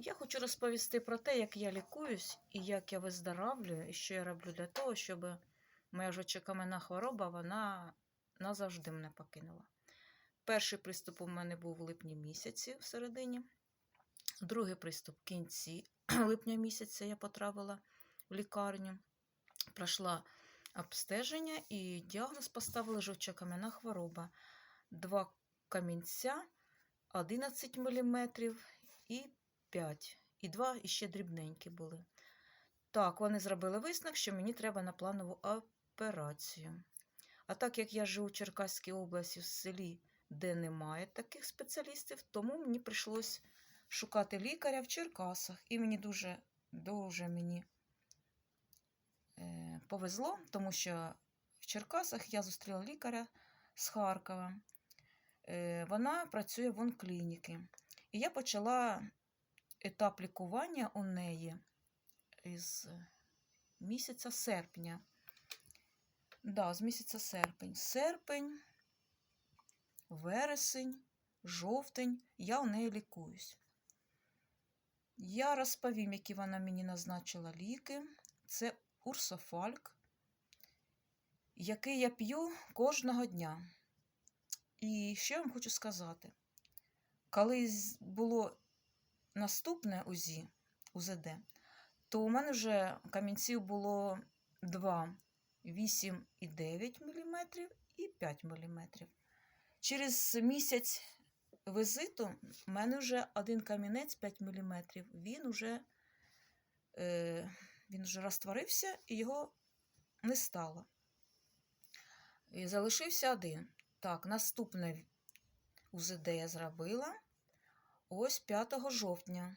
Я хочу розповісти про те, як я лікуюсь і як я виздоравлюю, і що я роблю для того, щоб моя жовчокаменна хвороба вона назавжди мене покинула. Перший приступ у мене був в липні місяці всередині, другий приступ в кінці липня місяця я потрапила в лікарню, пройшла обстеження і діагноз поставили жовчокам'яна хвороба. Два камінця 11 мм і 5. І два іще дрібненькі були. Так, вони зробили висновок, що мені треба на планову операцію. А так як я живу в Черкаській області в селі, де немає таких спеціалістів, тому мені прийшлось шукати лікаря в Черкасах. І мені дуже, дуже мені е, повезло, тому що в Черкасах я зустріла лікаря з Харкова. Е, вона працює в онклініки. І я почала етап лікування у неї із місяця серпня. Да, з місяця серпень. Серпень, вересень, жовтень. Я у неї лікуюсь. Я розповім, які вона мені назначила ліки. Це урсофальк, який я п'ю кожного дня. І я вам хочу сказати? Коли було наступне УЗІ, УЗД, то у мене вже камінців було 2, 8,9 мм і 5 мм. Через місяць візиту в мене вже один камінець 5 мм. Він вже, е, він вже розтворився і його не стало. І залишився один. Так, наступне УЗД я зробила ось 5 жовтня.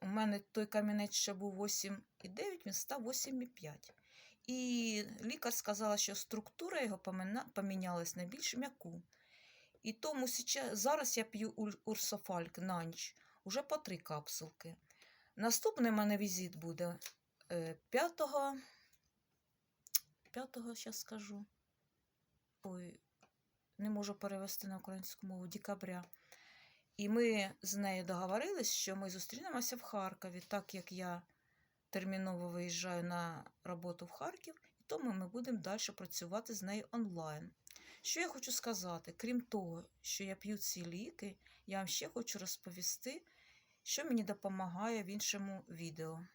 У мене той камінець ще був 8,9, він став 8,5. І лікар сказала, що структура його помінялась на більш м'яку. І тому зараз я п'ю урсофальк на ніч уже по три капсулки. Наступний в мене візит буде е, 5, 5, зараз скажу. Ой, не можу перевести на українську мову, декабря. І ми з нею договорились, що ми зустрінемося в Харкові, так як я терміново виїжджаю на роботу в Харків, і тому ми будемо далі працювати з нею онлайн. Що я хочу сказати, крім того, що я п'ю ці ліки, я вам ще хочу розповісти, що мені допомагає в іншому відео.